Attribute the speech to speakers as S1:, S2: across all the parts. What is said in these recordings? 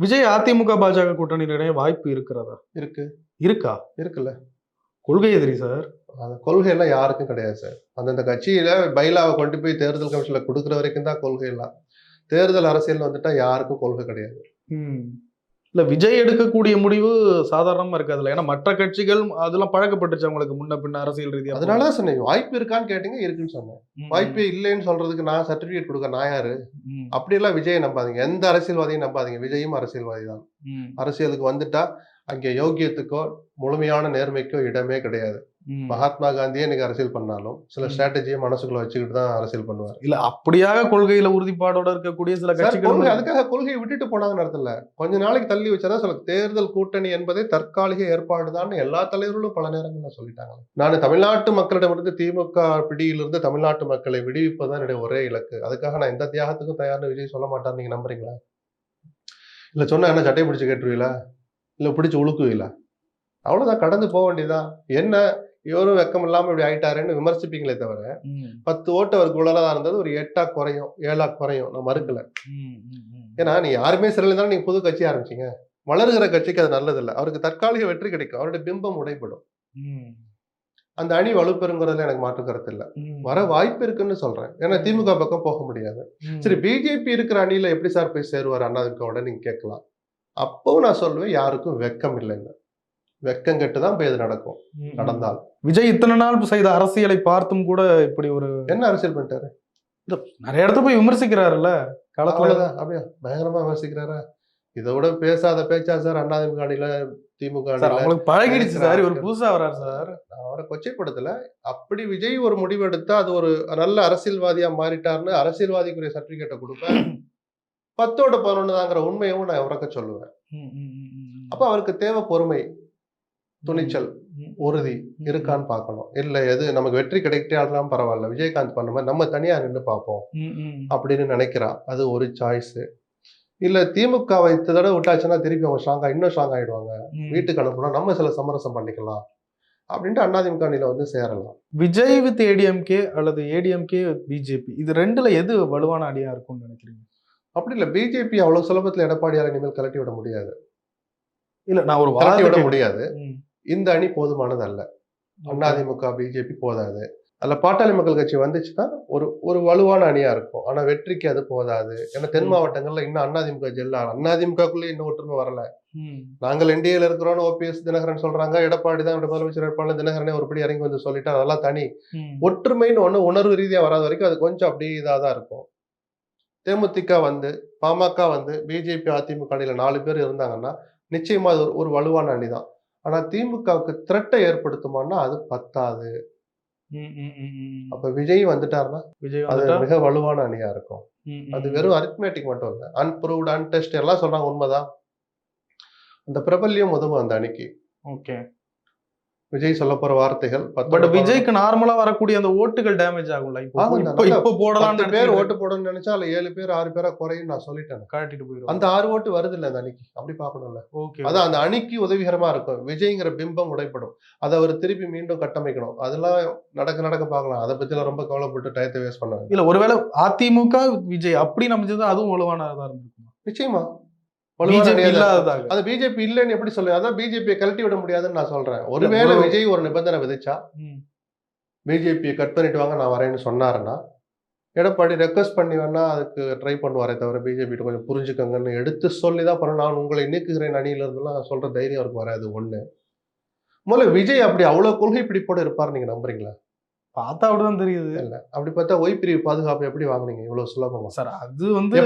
S1: விஜய் அதிமுக பாஜக கூட்டணியிடையே வாய்ப்பு இருக்கிறதா?
S2: இருக்கு.
S1: இருக்கா?
S2: இருக்குல்ல.
S1: கொள்கை எதிரி சார்.
S2: அந்த கொள்கையெல்லாம் யாருக்கும் கிடையாது சார். அந்தந்த கட்சியில பைலாவை கொண்டு போய் தேர்தல் கமிஷன்ல கொடுக்குற வரைக்கும் தான் கொள்கை எல்லாம் தேர்தல் அரசியல் வந்துட்டா யாருக்கும் கொள்கை கிடையாது.
S1: ம். இல்ல விஜய் எடுக்கக்கூடிய முடிவு சாதாரணமா இருக்காதுல்ல. ஏன்னா மற்ற கட்சிகள் அதெல்லாம் பழக்கப்பட்டுச்சு அவங்களுக்கு முன்ன பின்ன அரசியல் ரீதியா
S2: அதனால தான் சொன்னேன் வாய்ப்பு இருக்கான்னு கேட்டீங்க இருக்குன்னு சொன்னேன். வாய்ப்பே இல்லைன்னு சொல்றதுக்கு நான் சர்டிபிகேட் கொடுக்க நான் யாரு? அப்படியெல்லாம் விஜயை நம்பாதீங்க. எந்த அரசியல்வாதியும் நம்பாதீங்க. விஜயும் அரசியல்வாதி தான். அரசியலுக்கு வந்துட்டா அங்கே யோக்கியத்துக்கோ முழுமையான நேர்மைக்கோ இடமே கிடையாது. மகாத்மா காந்தியே இன்னைக்கு அரசியல் பண்ணாலும் சில. ஸ்ட்ராட்டஜியை மனசுக்குள்ள வச்சுக்கிட்டு தான் அரசியல் பண்ணுவார்.
S1: இல்ல அப்படியாக கொள்கையில உறுதிப்பாடோட இருக்கக்கூடிய சில கட்சிகள்
S2: அதுக்காக கொள்கையை விட்டுட்டு போனாங்கன்னு அர்த்தம் இல்ல கொஞ்ச நாளைக்கு தள்ளி வச்சாதான் சொல்ல தேர்தல் கூட்டணி என்பதே தற்காலிக ஏற்பாடுதான் எல்லா தலைவர்களும் பல நேரங்கள்ல சொல்லிட்டாங்க. நான் தமிழ்நாட்டு மக்களிடமிருந்து திமுக பிடியிலிருந்து தமிழ்நாட்டு மக்களை விடுவிப்பதுதான் என்னுடைய ஒரே இலக்கு. அதுக்காக நான் எந்த தியாகத்துக்கும் தயார்னு விஜய் சொல்ல மாட்டார் நீங்க நம்புறீங்களா? இல்ல சொன்னா என்ன சட்டையை பிடிச்சு கேட்டுருவீங்களா? இல்ல பிடிச்சு உழுக்குவீங்களா? அவ்வளவுதான் கடந்து போக வேண்டியதுதான். என்ன இவரும் வெக்கம் இல்லாம இப்படி ஆயிட்டாருன்னு விமர்சிப்பீங்களே தவிர பத்து ஓட்டு அவருக்கு உள்ளதா இருந்தது ஒரு எட்டா குறையும் ஏழா குறையும். நான் மறுக்கல. ஏன்னா நீ யாருமே சிறையில் இருந்தாலும் நீங்க புது கட்சி ஆரம்பிச்சீங்க. வளருகிற கட்சிக்கு அது நல்லது இல்லை அவருக்கு தற்காலிக வெற்றி கிடைக்கும். அவருடைய பிம்பம் உடைப்படும்
S1: ம்,
S2: அந்த அணி வலுப்பெறுங்கிறதுல எனக்கு மாற்று கருத்து இல்லை. வர வாய்ப்பு இருக்குன்னு சொல்றேன். ஏன்னா திமுக பக்கம் போக முடியாது. சரி பிஜேபி இருக்கிற அணியில எப்படி சார் போய் சேருவார் அண்ணாதிமுகவோட நீங்க கேட்கலாம். அப்பவும் நான் சொல்லுவேன் யாருக்கும் வெக்கம் இல்லைன்னு வெக்கம் கெட்டு தான் போய் இது நடக்கும். நடந்தால்.
S1: விஜய் இத்தனை நாள் செய்த அரசியலை பார்த்தும் கூட இப்படி ஒரு
S2: என்ன அரசியல் பண்ணிட்டாரு?
S1: நிறைய இடத்துல போய் விமர்சிக்கிறாருல்ல? களத்துல
S2: அப்படியா? பயங்கரமா விமர்சிக்கிறாரா? இதை விட பேசாத பேச்சா சார் அண்ணாதிமுக அணியில திமுக அணியில
S1: அவங்களுக்கு பழகிடுச்சு சார் இவர்
S2: இருக்கிற
S1: புதுசா வர்றாரு சார்.
S2: நான் அவரை கொச்சைப்படுத்தல. அப்படி விஜய் ஒரு முடிவு எடுத்தா அது ஒரு நல்ல அரசியல்வாதியா மாறிட்டாருன்னு அரசியல்வாதிக்குரிய சர்டிபிகேட்டை கொடுப்பேன். பத்தோட பதினொன்று தாங்கிற உண்மையும் நான் உறக்க சொல்லுவேன். அப்ப அவருக்கு தேவை பொறுமை. துணிச்சல் உறுதி. இருக்கான்னு பார்க்கணும். இல்ல எது நமக்கு வெற்றி கிடைக்கிட்டாலும் பரவாயில்ல. விஜயகாந்த் பண்ண மாதிரி நம்ம தனியா நின்று பார்ப்போம். அப்படின்னு நினைக்கிறா. அது ஒரு சாய்ஸ் இல்ல திமுக வைத்து தடவை விட்டாச்சுன்னா திருப்பி அவங்க ஸ்ட்ராங்கா இன்னும் ஸ்ட்ராங் ஆயிடுவாங்க. வீட்டுக்கு அனுப்புனா நம்ம சில சமரசம் பண்ணிக்கலாம். அப்படின்ட்டு அண்ணாதிமுக அணியில வந்து சேரலாம்.
S1: விஜய் வித் ஏடிஎம்கே அல்லது ஏடிஎம்கே பிஜேபி இது ரெண்டுல எது வலுவான அடியா இருக்கும்னு நினைக்கிறீங்க?
S2: அப்படி இல்ல. பிஜேபி அவ்வளவு சுலபத்துல எடப்பாடியார் இனிமேல் கலட்டி விட முடியாது.
S1: இல்ல நான் ஒரு
S2: கலட்டி விட
S1: வார்த்தை
S2: முடியாது. இந்த அணி போதுமானது அல்ல. அதிமுக பிஜேபி போதாது. அதுல பாட்டாளி மக்கள் கட்சி வந்துச்சுன்னா ஒரு ஒரு வலுவான அணியா இருக்கும். ஆனா வெற்றிக்கு அது போதாது. ஏன்னா தென். மாவட்டங்கள்ல இன்னும் அதிமுக ஜெல்லா அதிமுகக்குள்ளே இன்னும் ஒற்றுமை வரல. நாங்கள் என்டிஏல இருக்கிறோம்னு ஓபிஎஸ் தினகரன் சொல்றாங்க. எடப்பாடி தான் முதலமைச்சர் வேட்பாளர். தினகரனே ஒருபடி இறங்கி வந்து சொல்லிட்டார். அதெல்லாம் தனி. ஒற்றுமைன்னு ஒண்ணு உணர்வு ரீதியா வராத வரைக்கும் அது கொஞ்சம் அப்படியே இதாக தான் இருக்கும். தேமுதிக வந்து பாமக வந்து பிஜேபி அதிமுக அணியில நாலு பேர் இருந்தாங்கன்னா நிச்சயமா அது ஒரு- ஒரு வலுவான அணி தான் ஆனா திமுகவுக்கு த்ரெட்டை ஏற்படுத்துமான்னா அது பத்தாது. அப்ப விஜய் வந்துட்டாருன்னா
S1: விஜய்
S2: அது மிக வலுவான அணியா இருக்கும். அது வெறும் அரித்மேட்டிக் மட்டும் இல்லை. அன்ப்ரூவ்டு அன்டெஸ்ட் எல்லாம் சொல்றாங்க உண்மைதான். அந்த பிரபல்யம் உதவும் அந்த அணிக்கு.
S1: ஓகே.
S2: விஜய் சொல்ல போற வார்த்தைகள்
S1: பட் விஜய்க்கு நார்மலா வரக்கூடிய அந்த ஓட்டுகள் டேமேஜ் ஆகும்ல. இப்போ இப்போ போடலாம்
S2: பேர் ஓட்டு போடணும்னு நினைச்சா அதுல ஏழு பேர் ஆறு பேரா குறையும் நான் சொல்லிட்டேன்.
S1: காட்டிட்டு போயிடும்
S2: அந்த ஆறு ஓட்டு வருது இல்ல அந்த அணிக்கு அப்படி பார்க்கணும்ல.
S1: ஓகே
S2: அதான் அந்த அணிக்கு உதவிகரமா இருக்கும். விஜய்ங்கிற பிம்பம் உடைப்படும் அதை அவர் திருப்பி மீண்டும் கட்டமைக்கணும். அதெல்லாம் நடக்க நடக்க பார்க்கலாம். அதை பத்தி ரொம்ப கவலைப்பட்டு டயத்தை வேஸ்ட் பண்ணாங்க
S1: இல்ல ஒருவேளை அதிமுக விஜய் அப்படி நம்ம அதுவும் வலுவானதா இருந்திருக்கும்?
S2: நிச்சயமா.
S1: பிஜேபி இல்லாததாக.
S2: அது பிஜேபி இல்லைன்னு எப்படி சொல்லுவேன்? அதான் பிஜேபியை கழட்டி விட முடியாதுன்னு நான் சொல்றேன். ஒருவேளை
S1: ஒரு-
S2: விஜய் ஒரு நிபந்தனை விதிச்சா. பிஜேபியை கட் பண்ணிட்டு வாங்க நான் வரேன்னு சொன்னாருன்னா எடப்பாடி ரெக்வஸ்ட் பண்ணி வேணா அதுக்கு ட்ரை பண்ணுவாரே தவிர பிஜேபி கொஞ்சம் புரிஞ்சுக்கங்கன்னு எடுத்து சொல்லி தான் பண்ண நான் உங்களை நீக்குகிறேன் அணியில இருந்தெல்லாம் சொல்ற தைரியம் அவருக்கு வராது ஒண்ணு. முதல்ல விஜய் அப்படி அவ்வளவு கொள்கை பிடிப்போட இருப்பாரு நீங்க நம்புறீங்களா?
S1: பார்த்தா அப்படிதான் தெரியுது.
S2: இல்ல அப்படி பார்த்தா ஒய் பிரிவு பாதுகாப்பு எப்படி வாங்குனீங்க? இவ்வளவு சுலபமா.
S1: சார் அது வந்து?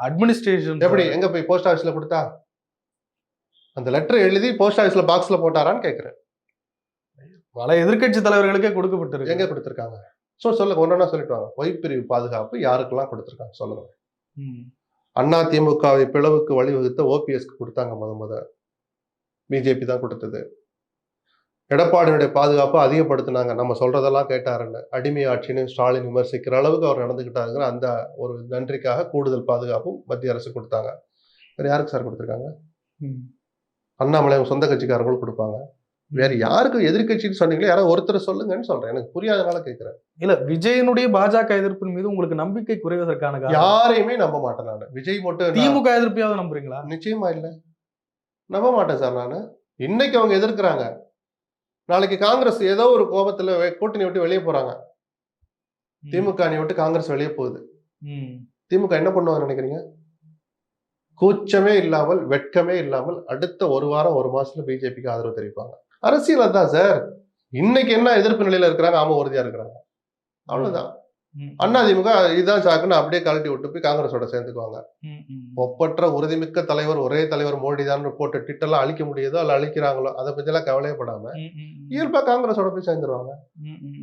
S1: அட்மினிஸ்ட்ரேஷன்
S2: எப்படி எங்க போய் போஸ்ட் ஆபீஸ்ல கொடுத்தா? அந்த லெட்டர் எழுதி போஸ்ட் ஆபீஸ்ல பாக்ஸ்ல போட்டாரான்னு கேக்குறேன்.
S1: பல எதிர்க்கட்சி தலைவர்களுக்கே கொடுக்கப்பட்டிருக்கு.
S2: எங்க கொடுத்திருக்காங்க? சோ சொல்லுங்க ஒன்னொன்னா சொல்லிட்டு வாங்க. ஒய் பிரிவு பாதுகாப்பு யாருக்கெல்லாம் கொடுத்திருக்காங்க? சொல்லுங்க. அண்ணா திமுகவை பிளவுக்கு வழிவகுத்த ஓபிஎஸ்க்கு கொடுத்தாங்க முத முத. பிஜேபி தான் கொடுத்தது. எடப்பாடியுடைய பாதுகாப்பு அதிகப்படுத்தினாங்க. நம்ம சொல்றதெல்லாம் கேட்டாருன்னு அடிமை ஆட்சின்னு ஸ்டாலின் விமர்சிக்கிற அளவுக்கு அவர் நடந்துக்கிட்டாருங்கிற அந்த ஒரு நன்றிக்காக கூடுதல் பாதுகாப்பும் மத்திய அரசு கொடுத்தாங்க. வேற யாருக்கு சார் கொடுத்துருக்காங்க. அண்ணாமலை அவங்க சொந்த கட்சிக்காரங்களும் கொடுப்பாங்க. வேற யாருக்கு எதிர்க்கட்சின்னு சொன்னீங்களோ? யாராவது ஒருத்தர் சொல்லுங்கன்னு சொல்றேன். எனக்கு புரியாதனால கேட்கிறேன்
S1: இல்ல விஜயனுடைய பாஜக எதிர்ப்பின் மீது உங்களுக்கு நம்பிக்கை குறைவதற்கான
S2: யாரையுமே நம்ப மாட்டேன் நான். விஜய் மட்டும்
S1: திமுக எதிர்ப்பையாவது நம்புறீங்களா?
S2: நிச்சயமா இல்ல. நம்ப மாட்டேன் சார் நான். இன்னைக்கு அவங்க எதிர்க்கிறாங்க. நாளைக்கு காங்கிரஸ் ஏதோ ஒரு கோபத்துல கூட்டணி விட்டு வெளியே போறாங்க. திமுக விட்டு காங்கிரஸ் வெளியே போகுது. திமுக என்ன பண்ணுவாங்க நினைக்கிறீங்க? கூச்சமே இல்லாமல் வெட்கமே இல்லாமல் அடுத்த ஒரு வாரம் ஒரு மாசத்துல பிஜேபிக்கு ஆதரவு தெரிவிப்பாங்க. அரசியல் அதான் சார். இன்னைக்கு என்ன எதிர்ப்பு நிலையில இருக்கிறாங்க? ஆமா உறுதியா இருக்கிறாங்க. அவ்வளவுதான்.
S1: ம்.
S2: அண்ணா திமுக இதுதான் சாக்குன்னு அப்படியே கழட்டி விட்டு போய் காங்கிரஸோட சேர்ந்துக்குவாங்க. ஒப்பற்ற உறுதிமிக்க தலைவர் ஒரே தலைவர் மோடி தான் போட்டு ட்விட்டர்லாம் அழிக்க முடியுதோ அல்ல அழிக்கிறாங்களோ அதை பத்தியெல்லாம் கவலையப்படாம. இயல்பா காங்கிரஸோட போய் சேர்ந்துருவாங்க.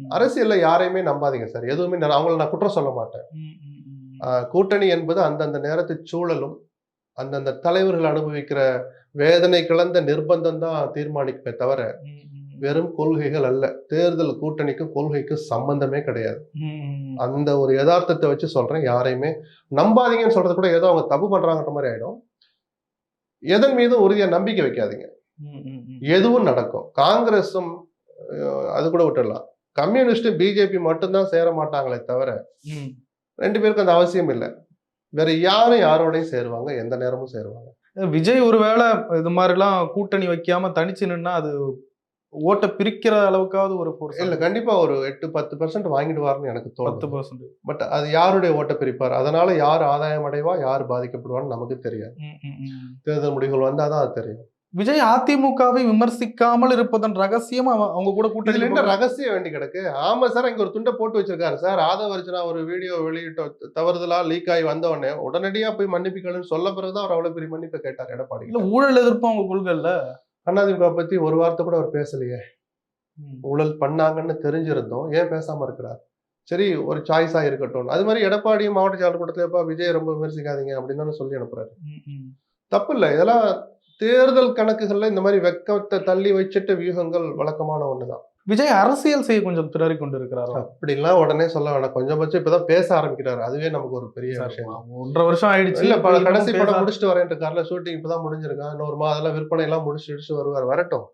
S2: அரசியல்ல யாரையுமே நம்பாதீங்க சார் எதுவுமே நான் அவங்கள நான் குற்றம் சொல்ல மாட்டேன் கூட்டணி என்பது அந்தந்த நேரத்து சூழலும் அந்தந்த தலைவர்கள் அனுபவிக்கிற வேதனை கலந்த நிர்பந்தம் தான் தீர்மானிக்குமே தவிர. வெறும் கொள்கைகள் அல்ல. தேர்தல் கூட்டணிக்கும் கொள்கைக்கும் சம்பந்தமே கிடையாது. அந்த ஒரு யதார்த்தத்தை வச்சு சொல்றேன் யாரையுமே நம்பாதீங்கன்னு சொல்றது கூட ஏதோ அவங்க தப்பு பண்றாங்கன்ற மாதிரி ஆயிடும். எதன் மீதும் உறுதியா நம்பிக்கை வைக்காதீங்க. எதுவும் நடக்கும். காங்கிரஸும் அது கூட விட்டுடலாம். கம்யூனிஸ்ட் பிஜேபி மட்டும்தான் சேர மாட்டாங்களே தவிர. ரெண்டு பேருக்கும் அந்த அவசியம் இல்லை. வேற யாரும் யாரோடையும் சேருவாங்க எந்த நேரமும் சேருவாங்க.
S1: விஜய் ஒருவேளை இது மாதிரிலாம் கூட்டணி வைக்காம தனிச்சு நின்னா அது ஓட்டை பிரிக்கிற அளவுக்காவது ஒரு ஃபோர்ஸ்
S2: இல்ல கண்டிப்பா ஒரு எட்டு பத்து பர்சன்ட் வாங்கிடுவாருன்னு எனக்கு
S1: பத்து பர்சன்ட்
S2: பட் அது யாருடைய ஓட்ட பிரிப்பார்? அதனால யார் ஆதாயம் அடைவா யார் பாதிக்கப்படுவான்னு நமக்கு தெரியாது. தேர்தல் முடிவுகள் வந்தாதான் அது தெரியும்.
S1: விஜய் அதிமுகவை விமர்சிக்காமல் இருப்பதன் ரகசியம் அவ- அவங்க கூட கூட்டணி
S2: என்ன ரகசியம் வேண்டி கிடக்கு? ஆமா சார் இங்க ஒரு துண்டை போட்டு வச்சிருக்காரு சார். ஆதவ ஒரு வீடியோ வெளியிட்ட தவறுதலா லீக் ஆகி வந்த உடனே உடனடியா போய் மன்னிப்புகள்னு சொல்ல பிறகுதான் அவர் அவ்வளவு பெரிய மன்னிப்பை கேட்டார் எடப்பாடி
S1: இல்ல ஊழல் எதிர்ப்பு அவங்க கொள்கை இல்ல
S2: அதிமுக பத்தி ஒரு வார்த்தை கூட அவர் பேசலையே. ஊழல் பண்ணாங்கன்னு தெரிஞ்சிருந்தோம். ஏன் பேசாம இருக்கிறார்? சரி ஒரு சாய்ஸா இருக்கட்டும். அது மாதிரி எடப்பாடி மாவட்ட செயலர் கூட்டத்துல விஜய் ரொம்ப விமர்சிக்காதீங்க அப்படின்னு தானே சொல்லி அனுப்புறாரு. தப்பு இல்லை இதெல்லாம் தேர்தல் கணக்குகள்ல இந்த மாதிரி வெக்கத்தை தள்ளி வச்சுட்டு வியூகங்கள் வழக்கமான ஒண்ணுதான்.
S1: விஜய் அரசியல் செய்ய கொஞ்சம் பிறறி கொண்டு இருக்கிறாரோ
S2: அப்படிலாம் உடனே சொல்ல வேணாம். கொஞ்சம் இப்பதான் பேச ஆரம்பிக்கிறாரு. அதுவே நமக்கு ஒரு பெரிய விஷயம்.
S1: ஒன்றரை வருஷம் ஆயிடுச்சு.
S2: இல்ல பல கடைசி படம் முடிச்சுட்டு வரேன் இருக்காருல ஷூட்டிங் இப்பதான் முடிஞ்சிருக்கான் இன்னொரு மாதம் விற்பனை எல்லாம் முடிச்சு முடிச்சு வருவார். வரட்டும்.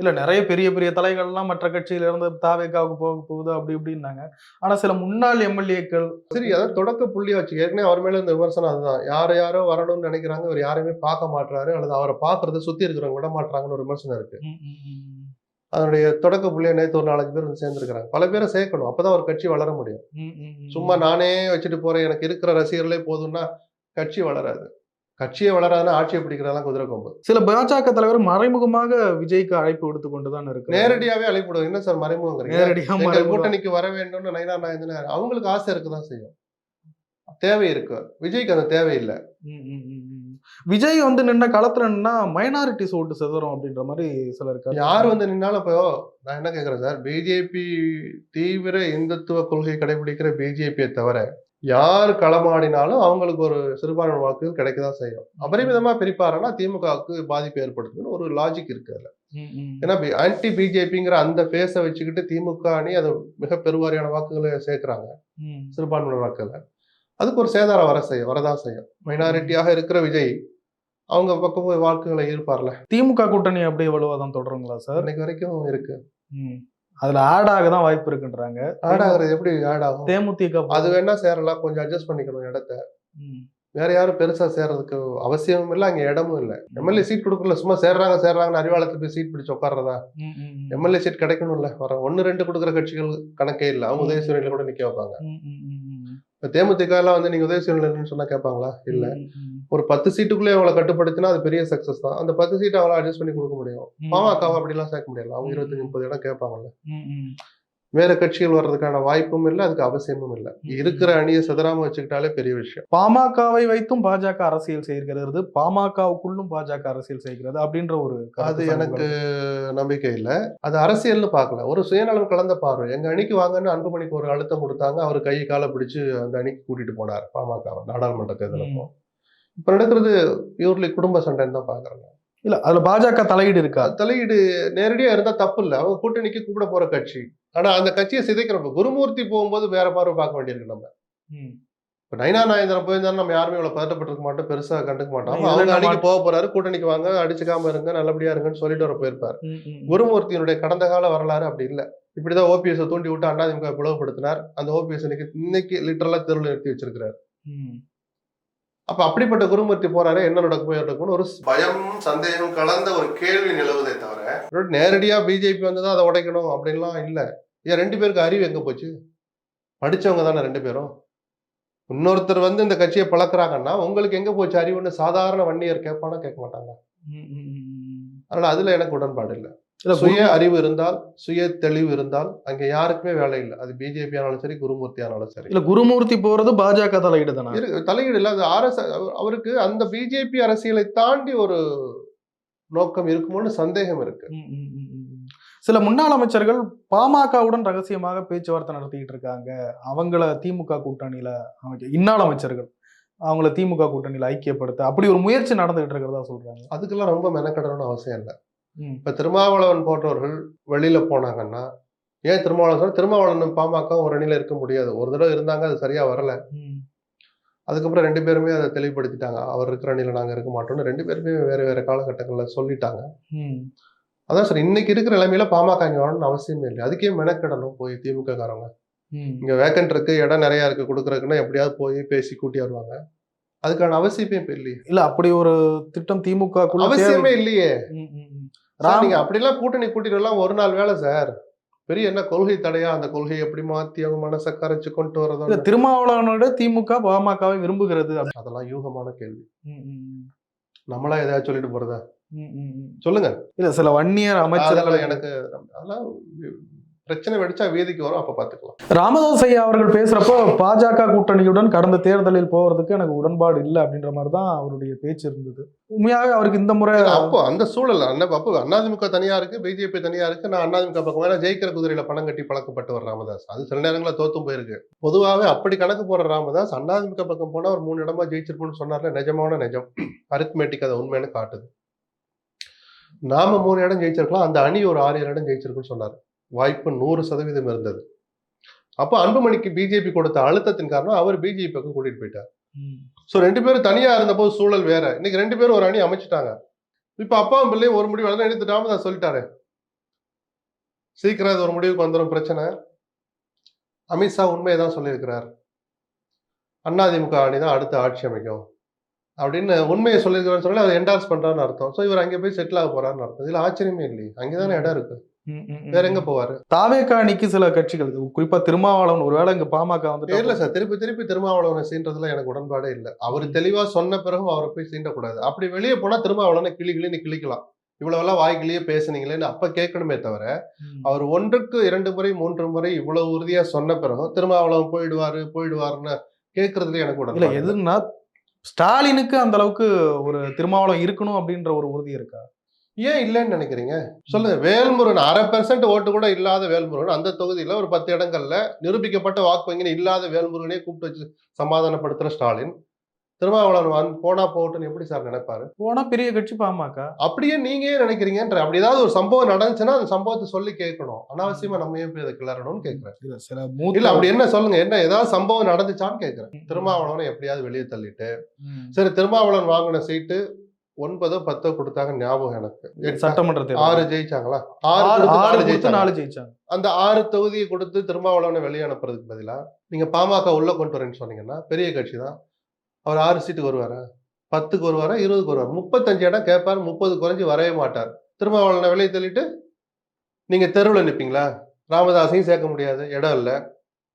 S1: இல்ல நிறைய பெரிய பெரிய தலைகள்லாம் மற்ற கட்சியில இருந்து தாவேக்காவுக்கு போக போகுது அப்படி இப்படின்னாங்க. ஆனா சில முன்னாள் எம்எல்ஏக்கள்
S2: சரி அதான் தொடக்க புள்ளியா வச்சு ஏற்கனவே அவர் மேல இந்த விமர்சனம் அதுதான். யார் யாரோ வரணும்னு நினைக்கிறாங்க. இவர் யாரையுமே பார்க்க மாட்றாரு. அல்லது அவரை பாக்குறத சுத்தி இருக்கிறவங்க விட மாட்றாங்கன்னு ஒரு விமர்சனம் இருக்கு. அதனுடைய தொடக்க புள்ளியா நேத்து ஒரு நாலஞ்சு பேர் வந்து சேர்ந்துருக்காங்க பல பேரை சேர்க்கணும். அப்பதான் ஒரு கட்சி வளர முடியும். சும்மா நானே வச்சுட்டு போறேன். எனக்கு இருக்கிற ரசிகர்களே போதும்னா கட்சி வளராது. கட்சியே வளராதுன்னா ஆட்சியை பிடிக்கிறதெல்லாம் குதிரை கொம்பு.
S1: சில பாஜக தலைவர் மறைமுகமாக விஜய்க்கு அழைப்பு விடுத்து கொண்டுதான் இருக்கு
S2: நேரடியாவே அழைப்பிடுவோம் என்ன சார்
S1: மறைமுகம்.
S2: கூட்டணிக்கு வர வேண்டும்னு நயினா நாயந்தன அவங்களுக்கு ஆசை இருக்குதான் செய்யும். தேவை இருக்கு. விஜய்க்கு அந்த தேவை இல்லை
S1: ம், ம், ம், ம். விஜய் வந்து நின்ன களத்துல நின்னா மைனாரிட்டிஸ் ஓட்டு செதறும் அப்படின்ற மாதிரி சிலர் கருத்து.
S2: யார் வந்து நின்னாலும் இப்போ நான் என்ன கேக்குறேன் சார்? பிஜேபி தீவிர இந்துத்துவ கொள்கை கடைபிடிக்கிற பிஜேபியை தவிர யார் களமாடினாலும் அவங்களுக்கு ஒரு சிறுபான்மை வாக்குகள் கிடைக்கதான் செய்யும். அபரிமிதமா பிரிப்பாருன்னா திமுகவுக்கு பாதிப்பு ஏற்படுத்துன்னு ஒரு லாஜிக் இருக்கு அதுல. ஏன்னா ஆன்டி பிஜேபிங்கிற அந்த ஃபேஸை வச்சுக்கிட்டு திமுக அணி அது மிக பெருவாரியான வாக்குகளை சேர்க்கிறாங்க.
S1: ம்.
S2: சிறுபான்மை வாக்குகளை. அதுக்கு ஒரு சேதாரம் வர செய்யும் வரதான் செய்யும். மைனாரிட்டியாக இருக்கிற விஜய் அவங்க பக்கம் போய் வாக்குகளை ஈர்ப்பார்ல.
S1: திமுக கூட்டணி அப்படியே வலுவாதான் தொடருங்களா சார்?
S2: இன்னைக்கு வரைக்கும் இருக்கு.
S1: அதுல ஆட் ஆக தான் வாய்ப்பு இருக்குன்றாங்க.
S2: ஆட் ஆகுறது எப்படி ஆட் ஆகும்?
S1: தேமுதிக
S2: அது வேணா சேரலாம் கொஞ்சம் அட்ஜஸ்ட் பண்ணிக்கணும் இடத்த. வேற யாரும் பெருசா சேர்றதுக்கு அவசியமும் இல்லை அங்க இடமும் இல்லை. எம்எல்ஏ சீட் கொடுக்கல சும்மா சேர்றாங்க சேர்றாங்கன்னு அறிவாளத்துல போய் சீட் பிடிச்சு
S1: ம்.
S2: எம்எல்ஏ சீட் கிடைக்கணும்ல வர ஒன்னு ரெண்டு கொடுக்குற கட்சிகள் கணக்கே இல்லை. அவங்க உதயசூரியல கூட நிக்க வைப்பாங்க.
S1: ம், ம், ம், ம்.
S2: இப்ப தேமுதிக எல்லாம் வந்து நீங்க உதயசூரியல் சொன்னா கேட்பாங்களா இல்ல. ஒரு பத்து சீட்டுக்குள்ளே அவங்கள கட்டுப்படுத்தினா அது பெரிய சக்சஸ் தான். அந்த பத்து சீட்டை அவங்கள அட்ஜஸ்ட் பண்ணி கொடுக்க முடியும். பாமகவை அப்படிலாம் சேர்க்க முடியல. அவங்க இருபத்தஞ்சு முப்பது இடம் கேட்பாங்கல்ல. வேற கட்சிகள் வர்றதுக்கான வாய்ப்பும் இல்லை அதுக்கு அவசியமும் இல்லை. இருக்கிற அணியை சிதறாம வச்சுக்கிட்டாலே பெரிய விஷயம்.
S1: பாமகவை வைத்தும் பாஜக அரசியல் செய்கிறது பாமகவுக்குள்ளும் பாஜக அரசியல் செய்கிறது அப்படின்ற ஒரு
S2: அது எனக்கு நம்பிக்கை இல்லை. அது அரசியல்னு பார்க்கல. ஒரு சுயநலம் கலந்த பார்வை. எங்க அணிக்கு வாங்கன்னு அன்புமணிக்கு ஒரு அழுத்தம் கொடுத்தாங்க. அவர் கை காலை பிடிச்சு அந்த அணிக்கு கூட்டிட்டு போனார் பாமக நாடாளுமன்ற தேர்தலுக்கு
S1: ம்.
S2: இப்ப நடக்கிறது பியூர்லி குடும்ப சண்டைன்னு தான் பாக்குறாங்க
S1: இல்ல அதுல பாஜக தலையீடு இருக்கா?
S2: தலையீடு நேரடியா இருந்தா தப்பு இல்லை அவங்க கூட்டணிக்கு கூப்பிட போற கட்சி. ஆனா அந்த கட்சியை சிதைக்கிறப்ப குருமூர்த்தி போகும்போது வேற பார்வை பார்க்க வேண்டியிருக்கு நம்ம. இப்ப நைனா நாயந்திரன் போயிருந்தா நம்ம யாருமே இவ்வளவு பதட்டப்பட்டிருக்க மாட்டோம் பெருசா கண்டுக்க மாட்டோம். அவங்க அன்னைக்கு போக போறாரு கூட்டணிக்கு வாங்க அடிச்சுக்காம இருங்க நல்லபடியா இருங்கன்னு சொல்லிட்டு வர போயிருப்பாரு. குருமூர்த்தியினுடைய கடந்த கால வரலாறு அப்படி இல்ல. இப்படிதான் ஓபிஎஸ் தூண்டி விட்டு அண்ணாதிமுக பிளவுபடுத்தினார். அந்த ஓபிஎஸ் இன்னைக்கு இன்னைக்கு லிட்டரலா தெருவில் நிறுத்தி வச்சிருக்கிறார். அப்ப அப்படிப்பட்ட குருமூர்த்தி போறாரு என்ன நடக்கும் ஏது நடக்கும்னு ஒரு பயம் சந்தேகம் கலந்த ஒரு கேள்வி நிலவுதே தவிர நேரடியா பிஜேபி வந்ததா அதை உடைக்கணும் அப்படின்லாம் இல்ல. ஏன் ரெண்டு பேருக்கு அறிவு எங்க போச்சு? படிச்சவங்க தானே ரெண்டு பேரும். இன்னொருத்தர் வந்து இந்த கட்சியை பழக்குறாங்கன்னா உங்களுக்கு எங்க போச்சு அறிவுன்னு சாதாரண வன்னியர் கேட்பானா கேட்க மாட்டாங்க. அதனால அதுல எனக்கு உடன்பாடு இல்லை.
S1: இல்ல
S2: சுய அறிவு இருந்தால் சுய தெளிவு இருந்தால் அங்க யாருக்குமே வேலை இல்லை. அது பிஜேபி ஆனாலும் சரி குருமூர்த்தி ஆனாலும் சரி.
S1: இல்ல குருமூர்த்தி போறது பாஜக தலையீடு தானே?
S2: தலையீடு இல்ல. அது ஆர்எஸ் அவருக்கு அந்த பிஜேபி அரசியலை தாண்டி ஒரு நோக்கம் இருக்குமோன்னு சந்தேகம் இருக்கு.
S1: சில முன்னாள் அமைச்சர்கள் பாமகவுடன் ரகசியமாக பேச்சுவார்த்தை நடத்திக்கிட்டு இருக்காங்க. அவங்கள திமுக கூட்டணியில அமைக்க இன்னாள் அமைச்சர்கள் அவங்கள திமுக கூட்டணியில ஐக்கியப்படுத்த அப்படி ஒரு முயற்சி நடந்துகிட்டு இருக்கிறதா சொல்றாங்க?
S2: அதுக்கெல்லாம் ரொம்ப மெனக்கடணும்னு அவசியம் இல்லை. இப்ப திருமாவளவன் போன்றவர்கள் வெளியில போனாங்கன்னா ஏன் திருமாவளவன் திருமாவளவன் பாமக ஒரு அணியில இருக்க முடியாது. ஒரு தடவை இருந்தாங்க அது சரியா வரல.
S1: ம்.
S2: அதுக்கப்புறம் ரெண்டு பேருமே அதை தெளிவுபடுத்திட்டாங்க. அவர் இருக்கிற அணியில நாங்க இருக்க மாட்டோம்னு ரெண்டு பேருமே வேற வேற காலகட்டங்கள்ல சொல்லிட்டாங்க.
S1: ம்.
S2: அதான் சார் இன்னைக்கு இருக்கிற நிலைமையில பாமக இங்க வரணும்னு அவசியமே இல்லை. அதுக்கே மெனக்கெடணும் போய் திமுக காரங்க
S1: ம்.
S2: இங்க வேக்கண்ட் இருக்கு இடம் நிறைய இருக்கு கொடுக்குறதுக்குன்னா எப்படியாவது போய் பேசி கூட்டி வருவாங்க. அதுக்கான அவசியமே இப்ப இல்லையே.
S1: இல்ல அப்படி ஒரு திட்டம் திமுக
S2: அவசியமே இல்லையே. நீங்க அப்படிலாம் கூட்டணி கூட்டிட்டு ஒரு நாள் வேலை சார். பெரிய என்ன கொள்கை தடையா? அந்த கொள்கையை எப்படி மாத்தி அவங்க மனசை கரைச்சு கொண்டு வரதோ
S1: திருமாவளவனோட திமுக பாமகவை விரும்புகிறது
S2: அதெல்லாம் யூகமான கேள்வி. நம்மளா ஏதாவது சொல்லிட்டு போறதா. சொல்லுங்க.
S1: இல்ல சில வன்னியர் அமைச்சர்கள்
S2: எனக்கு அதெல்லாம் பிரச்சனை வெடிச்சா வீதிக்கு வரும் அப்ப பாத்துக்கலாம்.
S1: ராமதாஸ் ஐயா அவர்கள் பேசுறப்போ பாஜக கூட்டணியுடன் கடந்த தேர்தலில் போறதுக்கு எனக்கு உடன்பாடு இல்லை அப்படின்ற மாதிரி தான் அவருடைய பேச்சு இருந்தது. உண்மையாக அவருக்கு இந்த முறை
S2: அப்போ அந்த சூழல் அண்ணா அப்போ அதிமுக தனியா இருக்கு பிஜேபி தனியா இருக்கு நான் அதிமுக பக்கம் வேணா ஜெயிக்கிற குதிரையில பணம் கட்டி பழக்கப்பட்டு வர ராமதாஸ். அது சில நேரங்களில் தோத்தும் போயிருக்கு. பொதுவாகவே அப்படி கணக்கு போற ராமதாஸ் அதிமுக பக்கம் போனா ஒரு மூணு இடமா ஜெயிச்சிருப்போம்னு சொன்னார்ல நிஜமான நிஜம்? அரித்மேட்டிக் அதை உண்மைன்னு காட்டுது. நாம மூணு இடம் ஜெயிச்சிருக்கலாம் அந்த அணி ஒரு ஆறு ஏழு இடம் ஜெயிச்சிருக்குன்னு சொன்னார். வாய்ப்பு நூறு சதவீதம் இருந்தது. அப்போ அன்புமணிக்கு பிஜேபி கொடுத்த அழுத்தத்தின் காரணம் அவர் பிஜேபி பக்கம் கூட்டிட்டு போயிட்டார். ஸோ ரெண்டு பேரும் தனியா இருந்தபோது சூழல் வேற. இன்னைக்கு ரெண்டு பேரும் ஒரு அணி அமைச்சிட்டாங்க. இப்ப அப்பாவும் பிள்ளையும் ஒரு முடிவு அதான் எடுத்து ராமதாஸ் சொல்லிட்டாரு. சீக்கிரம் இது ஒரு முடிவுக்கு வந்துடும் பிரச்சனை. அமித்ஷா உண்மையை தான் சொல்லியிருக்கிறார். அதிமுக அணி தான் அடுத்த ஆட்சி அமைக்கும். அப்படின்னு உண்மையை சொல்லியிருக்கிறான்னு சொல்லி அதை என்டார்ஸ் பண்றான்னு அர்த்தம். ஸோ இவர் அங்கே போய் செட்டில் ஆக போறாருன்னு அர்த்தம். இதுல ஆச்சரியமே இல்லையே. அங்கேதானே இடம் இருக்கு.
S1: ம், ம், ம்.
S2: வேற எங்க போவாரு?
S1: தாவேகா அணிக்கு சில கட்சிகள் குறிப்பா திருமாவளவன் ஒருவேளை இங்க பாமக
S2: இல்ல
S1: வந்துட்டு
S2: சார். திருப்பி திருப்பி திருமாவளவனை சீன்றதுல எனக்கு உடன்பாடே இல்லை. அவர் தெளிவா சொன்ன பிறகும் அவரை போய் சீண்டக்கூடாது. அப்படி வெளியே போனா திருமாவளவனை கிளி கிளின்னு கிளிக்கலாம். இவ்வளவெல்லாம் வாய்க்கிலேயே பேசுனீங்களேன்னு அப்ப கேட்கணுமே தவிர அவர் ஒன்றுக்கு இரண்டு முறை மூன்று முறை இவ்வளவு உறுதியா சொன்ன பிறகும் திருமாவளவன் போயிடுவாரு போயிடுவாருன்னு கேட்கறதுல எனக்கு
S1: இல்ல
S2: உடன்பாடு இல்லை.
S1: எதுன்னா ஸ்டாலினுக்கு அந்த அளவுக்கு ஒரு திருமாவளவன் இருக்கணும் அப்படின்ற ஒரு உறுதி இருக்கா?
S2: ஏன் இல்லைன்னு நினைக்கிறீங்க? சொல்லுங்க. வேல்முருகன் அரை பெர்சன்ட் ஓட்டு கூட இல்லாத வேல்முருகன் அந்த தொகுதியில ஒரு பத்து இடங்கள்ல நிரூபிக்கப்பட்ட வாக்கு வங்கின்னு இல்லாத வேல்முருகனே கூப்பிட்டு வச்சு சமாதானப்படுத்துற ஸ்டாலின். திருமாவளவன் வந்து போனா போட்டுன்னு எப்படி சார் நினைப்பாரு?
S1: போனா பெரிய கட்சி பாமக.
S2: அப்படியே நீங்க ஏன் நினைக்கிறீங்கன்ற அப்படி ஏதாவது ஒரு சம்பவம் நடந்துச்சுன்னா அந்த சம்பவத்தை சொல்லி கேட்கணும். அனாவசியமா நம்ம ஏன் போய் அதை கிளறணும்னு கேட்கிறேன்.
S1: இல்ல சில
S2: இல்ல அப்படி என்ன சொல்லுங்க? என்ன ஏதாவது சம்பவம் நடந்துச்சான்னு கேட்கிறேன். திருமாவளவனை எப்படியாவது வெளியே தள்ளிட்டு. சரி திருமாவளவன் வாங்கின சீட்டு ஒன்பதோ பத்தோ கொடுத்தாங்க ஞாபகம் எனக்கு?
S1: சட்டமன்ற
S2: ஆறு ஜெயிச்சாங்களா?
S1: ஆறு
S2: ஆறு
S1: ஆறு
S2: நாலு ஜெயிச்சாங்க. அந்த ஆறு தொகுதியை கொடுத்து திருமாவளவனை வெளியே அனுப்புறதுக்கு பதிலா நீங்க பாமக உள்ள கொண்டு வரேன்னு சொன்னீங்கன்னா பெரிய கட்சி தான். அவர் ஆறு சீட்டுக்கு வருவாரா? பத்துக்கு வருவாரா? இருபதுக்கு வருவார்? முப்பத்தஞ்சு இடம் கேட்பார் முப்பது குறைஞ்சு வரவே மாட்டார். திருமாவளவனை வெளியே தள்ளிட்டு நீங்க தெருவில் நிற்பீங்களா ராமதாஸையும் சேர்க்க முடியாது இடம் இல்லை.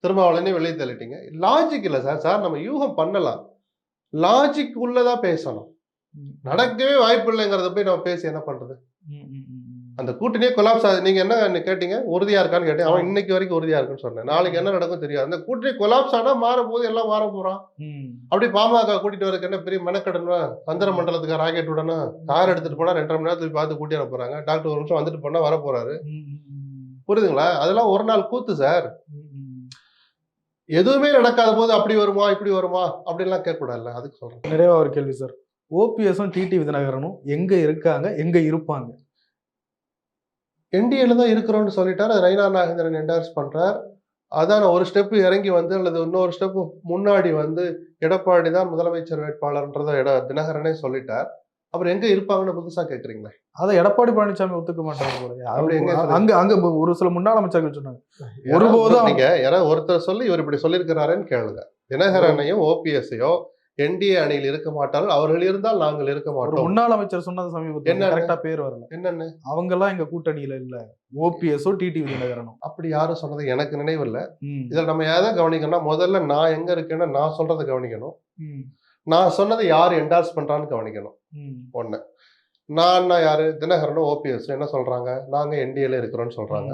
S2: திருமாவளவனையும் வெளியே தள்ளிட்டீங்க. லாஜிக் இல்லை சார். சார் நம்ம யூகம் பண்ணலாம். லாஜிக் உள்ளதா பேசணும். நடக்கவே வாய்ப்பு இல்லைங்கிறத போய் நம்ம பேசி என்ன பண்றது. அந்த கூட்டணியே கொலாப்ஸ் ஆகுது. நீங்க என்ன கேட்டீங்க? உறுதியா இருக்கான்னு கேட்டேன் அவன் இன்னைக்கு வரைக்கும் உறுதியா இருக்குன்னு சொன்னேன். நாளைக்கு என்ன நடக்கும் தெரியாது. அந்த கூட்டணி கொலாப்ஸ் ஆனா மாறும் போது எல்லாம் மாற போறான்
S1: ம்.
S2: அப்படி பாமக கூட்டிட்டு வரக்கு என்ன பெரிய மெனக்கடனா? சந்திர மண்டலத்துக்கு ராக்கெட் விடணும் கார் எடுத்துட்டு போனா ரெண்டரை மணி நேரத்துக்கு பார்த்து கூட்டி வர போறாங்க. டாக்டர் ஒரு நிமிஷம் வந்துட்டு போனா வர போறாரு. புரியுதுங்களா? அதெல்லாம் ஒரு நாள் கூத்து சார். எதுவுமே நடக்காத போது அப்படி வருமா இப்படி வருமா? அப்படின்லாம் கேட்க கூடாதுல்ல அதுக்கு சொல்றேன்.
S1: நிறைவா ஒரு கேள்வி சார். ஓபிஎஸும் டிடி விதிநகரனும் எங்க இருக்காங்க எங்க இருப்பாங்க?
S2: என்டிஏல தான் இருக்கிறோம்னு சொல்லிட்டாரு. அது நயினா நாகேந்திரன் என்டார்ஸ் பண்றார். அதான் ஒரு ஸ்டெப் இறங்கி வந்து அல்லது இன்னொரு ஸ்டெப் முன்னாடி வந்து எடப்பாடி தான் முதலமைச்சர் வேட்பாளர்ன்றத எட தினகரனே சொல்லிட்டார். அப்புறம் எங்க இருப்பாங்கன்னு புதுசா கேக்குறீங்களே?
S1: அதை எடப்பாடி பழனிசாமி ஒத்துக்க அது- அங்க அங்க ஒரு சில முன்னாள் அமைச்சர்கள் சொன்னாங்க. ஒருபோதும்
S2: நீங்க யாராவது ஒருத்தர் சொல்லி இவர் இப்படி சொல்லியிருக்கிறாருன்னு கேளுங்க. தினகரனையும் ஓபிஎஸ்ஐயோ என்டிஏ அணியில் இருக்க மாட்டார்கள். அவர்கள் இருந்தால் நாங்கள் இருக்க மாட்டோம்.
S1: முன்னாள் அமைச்சர் சொன்னது சமீபத்தில்.
S2: என்னன்னு?
S1: கரெக்டா பேர் வரல.
S2: என்னன்னு?
S1: அவங்க எல்லாம் எங்க கூட்டணியில இல்ல. ஓபிஎஸ்ஓ டிடி தினகரனும்
S2: அப்படி யாரும் சொன்னது எனக்கு நினைவில்லை. இதுல நம்ம எதை கவனிக்கணும்னா முதல்ல நான் எங்க இருக்கேன்னு நான் சொல்றதை கவனிக்கணும். நான் சொன்னதை யார் என்டார்ஸ் பண்றான்னு கவனிக்கணும். ஒண்ணு. நான் யாரு? தினகரனும் ஓபிஎஸ் என்ன சொல்றாங்க? நாங்க என்டிஏல இருக்கிறோம்னு சொல்றாங்க.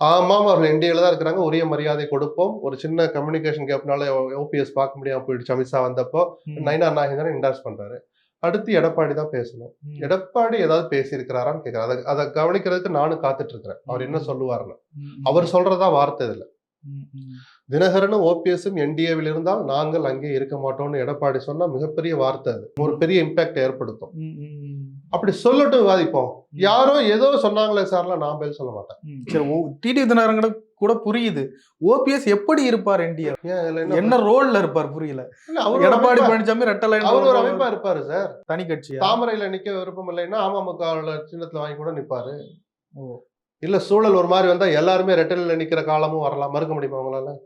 S2: ஆமாம் அவர்கள் என்டிஏல தான் இருக்கிறாங்க. உரிய மரியாதை கொடுப்போம். ஒரு சின்ன கம்யூனிகேஷன் கேப்னால ஓபிஎஸ் பார்க்க முடியாம போயிடுச்சு அமித்ஷா வந்தப்போ. நைனா நாகேந்திரன் என்டார்ஸ் பண்றாரு. அடுத்து எடப்பாடி தான் பேசணும். எடப்பாடி ஏதாவது பேசியிருக்கிறாரான்னு கேட்கிறேன். அதை அதை கவனிக்கிறதுக்கு நானும் காத்துட்டு இருக்கிறேன். அவர் என்ன சொல்லுவாருன்னு. அவர் சொல்றதா வார்த்தை இதுல. தினகரனும் ஓபிஎஸும் என்டிஏவில் இருந்தால் நாங்கள் அங்கே இருக்க மாட்டோம்னு எடப்பாடி சொன்னா மிகப்பெரிய வார்த்தை அது. ஒரு பெரிய இம்பாக்ட் ஏற்படுத்தும்.
S1: ம், ம், ம்.
S2: அப்படி சொல்லட்டும் விவாதிப்போம். யாரோ ஏதோ சொன்னாங்களே சார்லாம் நான் பதில் சொல்ல மாட்டேன்.
S1: சரி டிடி தினகரன் கூட புரியுது. ஓபிஎஸ் எப்படி இருப்பார் என்டிஏ?
S2: என்ன
S1: ரோல்ல இருப்பார் புரியல. எடப்பாடி
S2: அமைப்பா-
S1: பழனிசாமி ரெட்டலை
S2: அவர் ஒரு அமைப்பா இருப்பாரு சார்
S1: தனி கட்சியா?
S2: தாமரையில நிக்க விருப்பம் இல்லைன்னா அமமுக சின்னத்துல வாங்கி கூட நிப்பாரு. இல்ல சூழல் ஒரு மாதிரி வந்தா எல்லாருமே ரெட்டலில் நிக்கிற காலமும் வரலாம். மறுக்க முடியுமா உங்களால?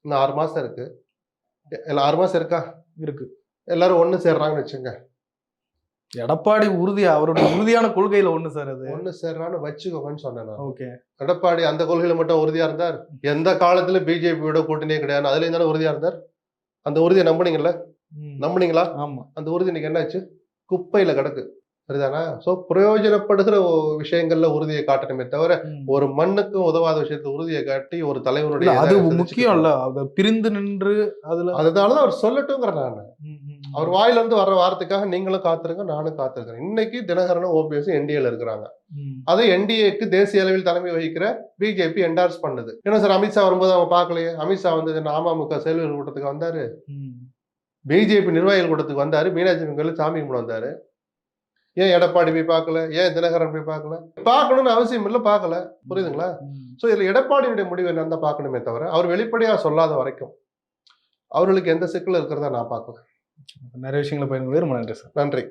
S2: இன்னும் ஆறு மாசம் இருக்கு. இல்ல ஆறு மாசம் இருக்கா?
S1: இருக்கு.
S2: எல்லாரும் ஒண்ணு சேர்றாங்கன்னு வச்சுங்க.
S1: எடப்பாடி உறுதியா அவருடைய உறுதியான கொள்கையில ஒண்ணு சார் அது?
S2: ஒண்ணு சேர்றான்னு வச்சுக்கோங்கன்னு சொன்னேன்
S1: ஓகே.
S2: எடப்பாடி அந்த கொள்கையில மட்டும் உறுதியா இருந்தார்? எந்த காலத்துல பிஜேபியோட கூட்டணியே கிடையாது. அதுலயும் தானே உறுதியா இருந்தார்? அந்த உறுதியை நம்புனீங்கல்ல?
S1: ம்,
S2: நம்புனீங்களா?
S1: ஆமா.
S2: அந்த உறுதி இன்னைக்கு என்னாச்சு? குப்பையில கிடக்கு. சரிதானா சோ பிரயோஜனப்படுகிற விஷயங்கள்ல உறுதியை காட்டணுமே தவிர. ஒரு மண்ணுக்கும் உதவாத விஷயத்துல உறுதியை காட்டி ஒரு தலைவருடைய
S1: அது முக்கியம் இல்ல. அத பிரிந்து நின்று அதுல
S2: அதனாலதான் அவர் சொல்லட்டுங்கிற நான். அவர் வாயில இருந்து வர்ற வார்த்தைக்காக நீங்களும் காத்திருங்க நானும் காத்திருக்கிறேன். இன்னைக்கு தினகரனும் ஓபிஎஸ் என்டிஏல இருக்கிறாங்க. அதை என்டிஏக்கு தேசிய அளவில் தலைமை வகிக்கிற பிஜேபி என்டார்ஸ் பண்ணுது. ஏன்னா சார் அமித்ஷா வரும்போது அவங்க பார்க்கலையே. அமித்ஷா வந்து அமமுக செயல்கள் கூட்டத்துக்கு வந்தாரு. பிஜேபி நிர்வாகிகள் கூட்டத்துக்கு வந்தாரு. மீனாட்சி சாமி கும்பிட வந்தாரு. ஏன் எடப்பாடி போய் பார்க்கல? ஏன் தினகரன் போய் பார்க்கல? பார்க்கணும்னு அவசியம் இல்லை பார்க்கல. புரியுதுங்களா. ஸோ இதுல எடப்பாடியுடைய முடிவு என்னன்னு தான் பார்க்கணுமே தவிர அவர் வெளிப்படையா சொல்லாத வரைக்கும் அவர்களுக்கு எந்த சிக்கல் இருக்கிறதா நான் பார்க்கல.
S1: நிறைய விஷயங்களை பயன்படுத்தி ரொம்ப நன்றி சார்.
S2: நன்றி.